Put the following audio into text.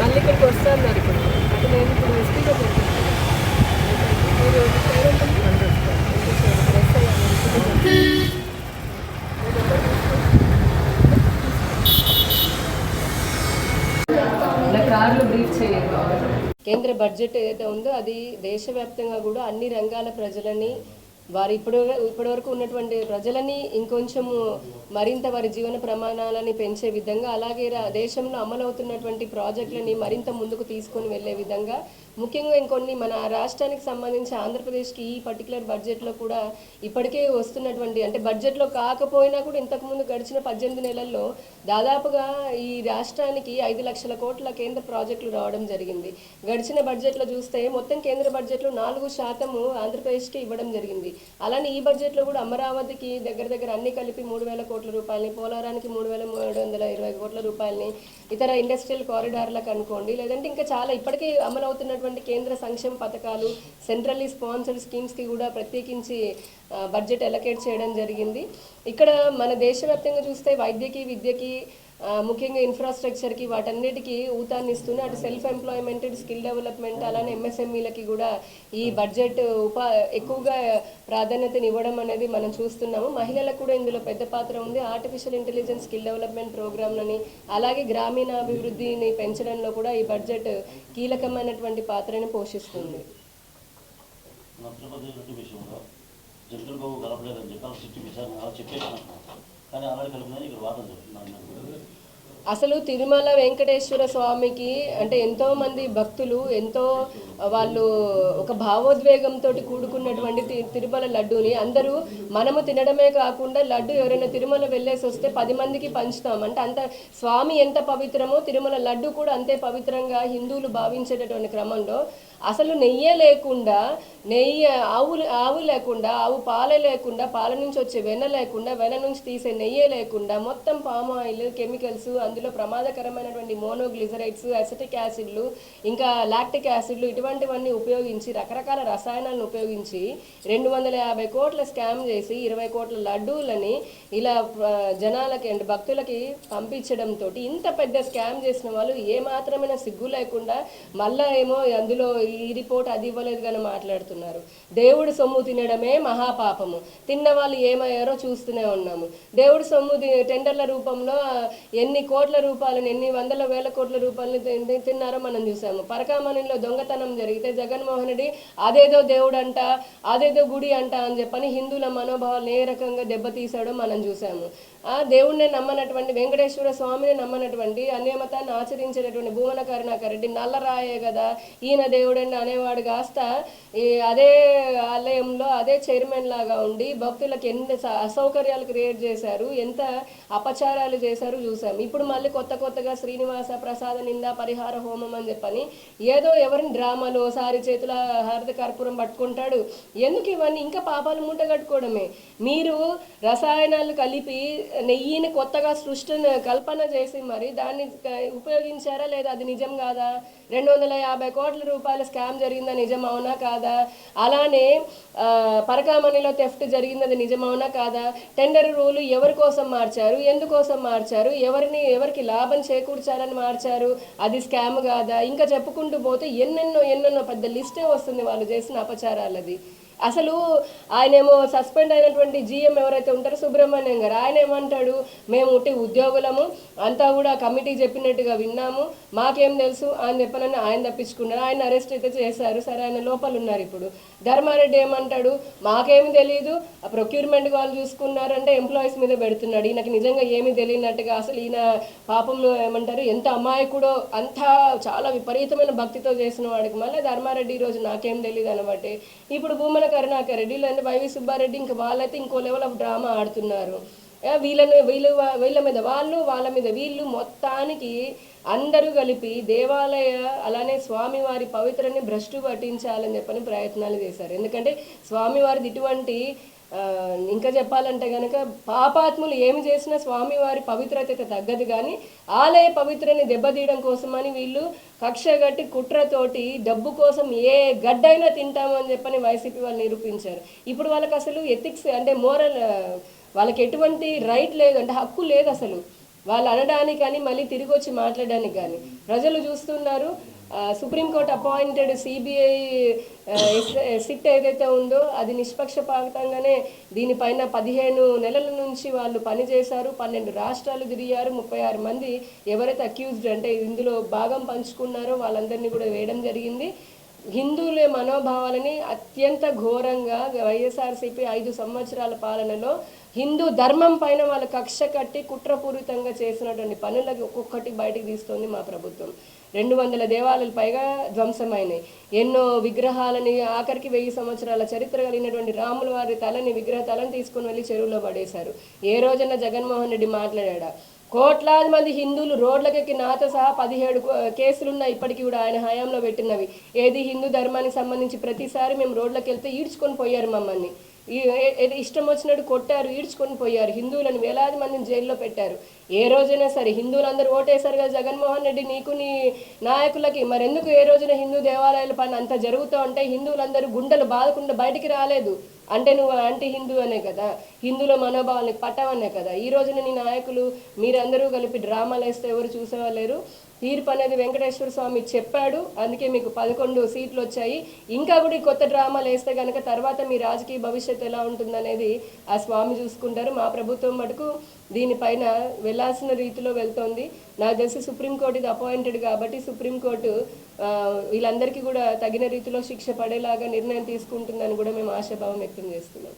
మళ్ళీ ఇక్కడికి వస్తాను ఇప్పుడు అంటే నేను ఇప్పుడు ఎస్పీ గారు మీరు సైడ్ అంటే బ్రీఫ్ చేయండి కేంద్ర బడ్జెట్ ఏదైతే ఉందో అది దేశవ్యాప్తంగా కూడా అన్ని రంగాల ప్రజలని వారి ఇప్పుడు ఇప్పటివరకు ఉన్నటువంటి ప్రజలని ఇంకొంచెము మరింత వారి జీవన ప్రమాణాలని పెంచే విధంగా అలాగే రా- దేశంలో అమలవుతున్నటువంటి ప్రాజెక్టులని మరింత ముందుకు తీసుకొని వెళ్ళే విధంగా ముఖ్యంగా ఇంకొన్ని మన రాష్ట్రానికి సంబంధించి ఆంధ్రప్రదేశ్కి ఈ పర్టికులర్ బడ్జెట్లో కూడా ఇప్పటికే వస్తున్నటువంటి అంటే బడ్జెట్లో కాకపోయినా కూడా ఇంతకుముందు గడిచిన పద్దెనిమిది నెలల్లో దాదాపుగా ఈ రాష్ట్రానికి ఐదు లక్షల కోట్ల కేంద్ర ప్రాజెక్టులు రావడం జరిగింది. గడిచిన బడ్జెట్లో చూస్తే మొత్తం కేంద్ర బడ్జెట్లో నాలుగు శాతము ఆంధ్రప్రదేశ్కి ఇవ్వడం జరిగింది. అలానే ఈ బడ్జెట్లో కూడా అమరావతికి దగ్గర దగ్గర అన్ని కలిపి మూడు వేల కోట్ల రూపాయలని పోలవరానికి మూడు వేల మూడు వందల ఇరవై కోట్ల రూపాయలని ఇతర ఇండస్ట్రియల్ కారిడార్లకు అనుకోండి లేదంటే ఇంకా చాలా ఇప్పటికీ అమలవుతున్నటువంటి కేంద్ర సంక్షేమ పథకాలు సెంట్రల్లీ స్పాన్సర్డ్ స్కీమ్స్కి కూడా ప్రత్యేకించి బడ్జెట్ ఎలకేట్ చేయడం జరిగింది. ఇక్కడ మన దేశవ్యాప్తంగా చూస్తే వైద్యకి విద్యకి ముఖ్యంగా ఇన్ఫ్రాస్ట్రక్చర్కి వాటన్నిటికీ ఊతాన్ని ఇస్తూనే అటు సెల్ఫ్ ఎంప్లాయ్మెంట్ స్కిల్ డెవలప్మెంట్ అలానే ఎంఎస్ఎంఈలకి కూడా ఈ బడ్జెట్ ఉపా ఎక్కువగా ప్రాధాన్యతని ఇవ్వడం అనేది మనం చూస్తున్నాము. మహిళలకు కూడా ఇందులో పెద్ద పాత్ర ఉంది. ఆర్టిఫిషియల్ ఇంటెలిజెన్స్ స్కిల్ డెవలప్మెంట్ ప్రోగ్రామ్లని అలాగే గ్రామీణ అభివృద్ధిని పెంచడంలో కూడా ఈ బడ్జెట్ కీలకమైనటువంటి పాత్రని పోషిస్తుంది. విషయంలో బాబు కలపలేదని చెప్పి అసలు తిరుమల వెంకటేశ్వర స్వామికి అంటే ఎంతో మంది భక్తులు ఎంతో వాళ్ళు ఒక భావోద్వేగంతో కూడుకున్నటువంటి తిరుమల లడ్డూని అందరూ మనము తినడమే కాకుండా లడ్డు ఎవరైనా తిరుమల వెళ్ళేసి వస్తే పది మందికి పంచుతాం. అంటే అంత స్వామి ఎంత పవిత్రమో తిరుమల లడ్డు కూడా అంతే పవిత్రంగా హిందువులు భావించేటటువంటి క్రమంలో అసలు నెయ్యే లేకుండా నెయ్యి ఆవు ఆవు లేకుండా ఆవు పాలే లేకుండా పాల నుంచి వచ్చే వెన్న లేకుండా వెన్న నుంచి తీసే నెయ్యే లేకుండా మొత్తం పామ్ ఆయిల్ కెమికల్స్ అందులో ప్రమాదకరమైనటువంటి మోనోగ్లిజరైడ్స్ అసిటిక్ యాసిడ్లు ఇంకా లాక్టిక్ యాసిడ్లు ఇటువంటివన్నీ ఉపయోగించి రకరకాల రసాయనాలను ఉపయోగించి రెండు వందల యాభై కోట్ల స్కామ్ చేసి ఇరవై కోట్ల లడ్డూలని ఇలా జనాలకి అండ్ భక్తులకి పంపించడంతో ఇంత పెద్ద స్కామ్ చేసిన వాళ్ళు ఏ మాత్రమైన సిగ్గు లేకుండా మళ్ళా ఏమో అందులో ఈ రిపోర్ట్ అది ఇవ్వలేదు కానీ మాట్లాడుతున్నారు. దేవుడు సొమ్ము తినడమే మహాపాపము. తిన్న వాళ్ళు ఏమయ్యారో చూస్తూనే ఉన్నాము. దేవుడు సొమ్ము తి- టెండర్ల రూపంలో ఎన్ని కోట్ల రూపాయలను ఎన్ని వందల వేల కోట్ల రూపాయలను తిన్నారో మనం చూసాము పరకామణిలో దొంగతనం జరిగితే జగన్మోహన్ రెడ్డి అదేదో దేవుడు అంట అదేదో గుడి అంట అని చెప్పని హిందువుల మనోభావాలను ఏ రకంగా దెబ్బతీశాడో మనం చూసాము ఆ దేవుణ్ణి నమ్మనటువంటి వెంకటేశ్వర స్వామిని నమ్మనటువంటి అన్యమతాన్ని ఆచరించేటటువంటి భువన కరుణాకర్ రెడ్డి నల్లరాయే కదా ఈయన దేవుడండి అనేవాడు కాస్త ఈ అదే ఆలయంలో అదే చైర్మన్ లాగా ఉండి భక్తులకు ఎన్ని స- అసౌకర్యాలు క్రియేట్ చేశారు ఎంత అపచారాలు చేశారు చూసాం ఇప్పుడు మళ్ళీ కొత్త కొత్తగా శ్రీనివాస ప్రసాద నింద పరిహార హోమం అని చెప్పని ఏదో ఎవరిని డ్రామాలో సారి చేతుల హరిత కర్పూరం పట్టుకుంటాడు. ఎందుకు ఇవన్నీ? ఇంకా పాపాలు మూట కట్టుకోవడమే. మీరు రసాయనాలు కలిపి నెయ్యిని కొత్తగా సృష్టిని కల్పన చేసి మరి దాన్ని ఉపయోగించారా లేదా? అది నిజం కాదా? రెండు వందల యాభై కోట్ల రూపాయల స్కామ్ జరిగిందా? నిజం అవునా కాదా? అలానే పరకామణిలో థెఫ్ట్ జరిగింది. అది నిజమవునా కాదా? టెండర్ రూలు ఎవరి కోసం మార్చారు? ఎందుకోసం మార్చారు? ఎవరిని ఎవరికి లాభం చేకూర్చాలని మార్చారు? అది స్కామ్ కాదా? ఇంకా చెప్పుకుంటూ పోతే ఎన్నెన్నో ఎన్నెన్నో పెద్ద లిస్టే వస్తుంది వాళ్ళు చేసిన అపచారాలది. అసలు ఆయనేమో సస్పెండ్ అయినటువంటి జీఎం ఎవరైతే ఉంటారో సుబ్రహ్మణ్యం గారు ఆయన ఏమంటాడు మేము ఉట్టి ఉద్యోగులము అంతా కూడా కమిటీ చెప్పినట్టుగా విన్నాము మాకేం తెలుసు అని చెప్పనని ఆయన తప్పించుకున్నారు. ఆయన అరెస్ట్ అయితే చేశారు. సరే ఆయన లోపల ఉన్నారు ఇప్పుడు. ధర్మారెడ్డి ఏమంటాడు? మాకేమి తెలియదు ఆ ప్రొక్యూర్మెంట్ వాళ్ళు చూసుకున్నారంటే ఎంప్లాయీస్ మీద పెడుతున్నాడు. ఈయనకి నిజంగా ఏమీ తెలియనట్టుగా అసలు ఈయన పాపం ఏమంటారు? ఎంత అమాయకుడో అంతా చాలా విపరీతమైన భక్తితో చేసిన వాడికి మళ్ళీ ధర్మారెడ్డి ఈరోజు నాకేం తెలియదు అనబట్టి ఇప్పుడు భూమన కరుణాకర్ రెడ్డి లేదంటే వైవి సుబ్బారెడ్డి ఇంకా వాళ్ళైతే ఇంకో లెవెల్ ఆఫ్ డ్రామా ఆడుతున్నారు. వీళ్ళని వీళ్ళు వీళ్ళ మీద వాళ్ళు వాళ్ళ మీద వీళ్ళు మొత్తానికి అందరూ కలిపి దేవాలయ అలానే స్వామివారి పవిత్రని భ్రష్టు పట్టించాలని చెప్పని ప్రయత్నాలు చేశారు. ఎందుకంటే స్వామివారిది ఇటువంటి ఇంకా చెప్పాలంటే కనుక పాపాత్ములు ఏమి చేసినా స్వామివారి పవిత్రత తగ్గదు కానీ ఆలయ పవిత్రని దెబ్బతీయడం కోసమని వీళ్ళు కక్షగట్టి కుట్రతోటి డబ్బు కోసం ఏ గడ్డైనా తింటామని చెప్పని వైసీపీ వాళ్ళు నిరూపించారు. ఇప్పుడు వాళ్ళకి అసలు ఎథిక్స్ అంటే మోరల్ వాళ్ళకి ఎటువంటి రైట్ లేదు అంటే హక్కు లేదు అసలు. వాళ్ళు అనడానికి కానీ మళ్ళీ తిరిగి వచ్చి మాట్లాడడానికి కానీ ప్రజలు చూస్తున్నారు సుప్రీంకోర్టు అపాయింటెడ్ సిబిఐ సిట్ ఏదైతే ఉందో అది నిష్పక్షపాతంగానే దీనిపైన పదిహేను నెలల నుంచి వాళ్ళు పనిచేశారు పన్నెండు రాష్ట్రాలు తిరిగారు ముప్పై ఆరు మంది ఎవరైతే అక్యూజ్డ్ అంటే ఇందులో భాగం పంచుకున్నారో వాళ్ళందరినీ కూడా వేయడం జరిగింది. హిందువుల మనోభావాలని అత్యంత ఘోరంగా వైఎస్ఆర్సీపీ ఐదు సంవత్సరాల పాలనలో హిందూ ధర్మం పైన వాళ్ళ కక్ష కట్టి కుట్రపూరితంగా చేసినటువంటి పనులకి ఒక్కొక్కటి బయటకు తీస్తోంది మా ప్రభుత్వం. రెండు వందల దేవాలయాలు పైగా ధ్వంసమైనాయి. ఎన్నో విగ్రహాలని ఆఖరికి వెయ్యి సంవత్సరాల చరిత్ర కలిగినటువంటి రాముల వారి తలని విగ్రహ తలని తీసుకుని వెళ్ళి చెరువులో పడేశారు. ఏ రోజైనా జగన్మోహన్ రెడ్డి మాట్లాడా కోట్లాది మంది హిందువులు రోడ్లకెక్కి నాతో సహా పదిహేడు కేసులున్నాయి. ఇప్పటికీ కూడా ఆయన హయాంలో పెట్టినవి. ఏది హిందూ ధర్మానికి సంబంధించి ప్రతిసారి మేము రోడ్లకు వెళ్తే ఈడ్చుకొని పోయారు మమ్మల్ని. ఇష్టం వచ్చినట్టు కొట్టారు ఈడ్చుకొని పోయారు. హిందువులను వేలాది మందిని జైల్లో పెట్టారు. ఏ రోజైనా సరే హిందువులందరూ ఓటేశారు కదా జగన్మోహన్ రెడ్డి నీకు నీ నాయకులకి. మరెందుకు ఏ రోజున హిందూ దేవాలయాల పని అంత జరుగుతూ ఉంటే హిందువులందరూ గుండెలు బాధకుండా బయటికి రాలేదు? అంటే నువ్వు అంటే హిందూ అనే కదా హిందువుల మనోభావానికి పట్టవనే కదా. ఈ రోజున నీ నాయకులు మీరందరూ కలిపి డ్రామాలు వేస్తే ఎవరు చూసేవాళ్ళేరు తీర్పు అనేది వెంకటేశ్వర స్వామి చెప్పాడు. అందుకే మీకు పదకొండు సీట్లు వచ్చాయి. ఇంకా కూడా ఈ కొత్త డ్రామాలు వేస్తే కనుక తర్వాత మీ రాజకీయ భవిష్యత్తు ఎలా ఉంటుందనేది ఆ స్వామి చూసుకుంటారు. మా ప్రభుత్వం మటుకు దీనిపైన వెళ్ళాల్సిన రీతిలో వెళ్తోంది. నాకు తెలిసి సుప్రీంకోర్టు ఇది అపాయింటెడ్ కాబట్టి సుప్రీంకోర్టు వీళ్ళందరికీ కూడా తగిన రీతిలో శిక్ష పడేలాగా నిర్ణయం తీసుకుంటుందని కూడా మేము ఆశాభావం వ్యక్తం చేస్తున్నాం.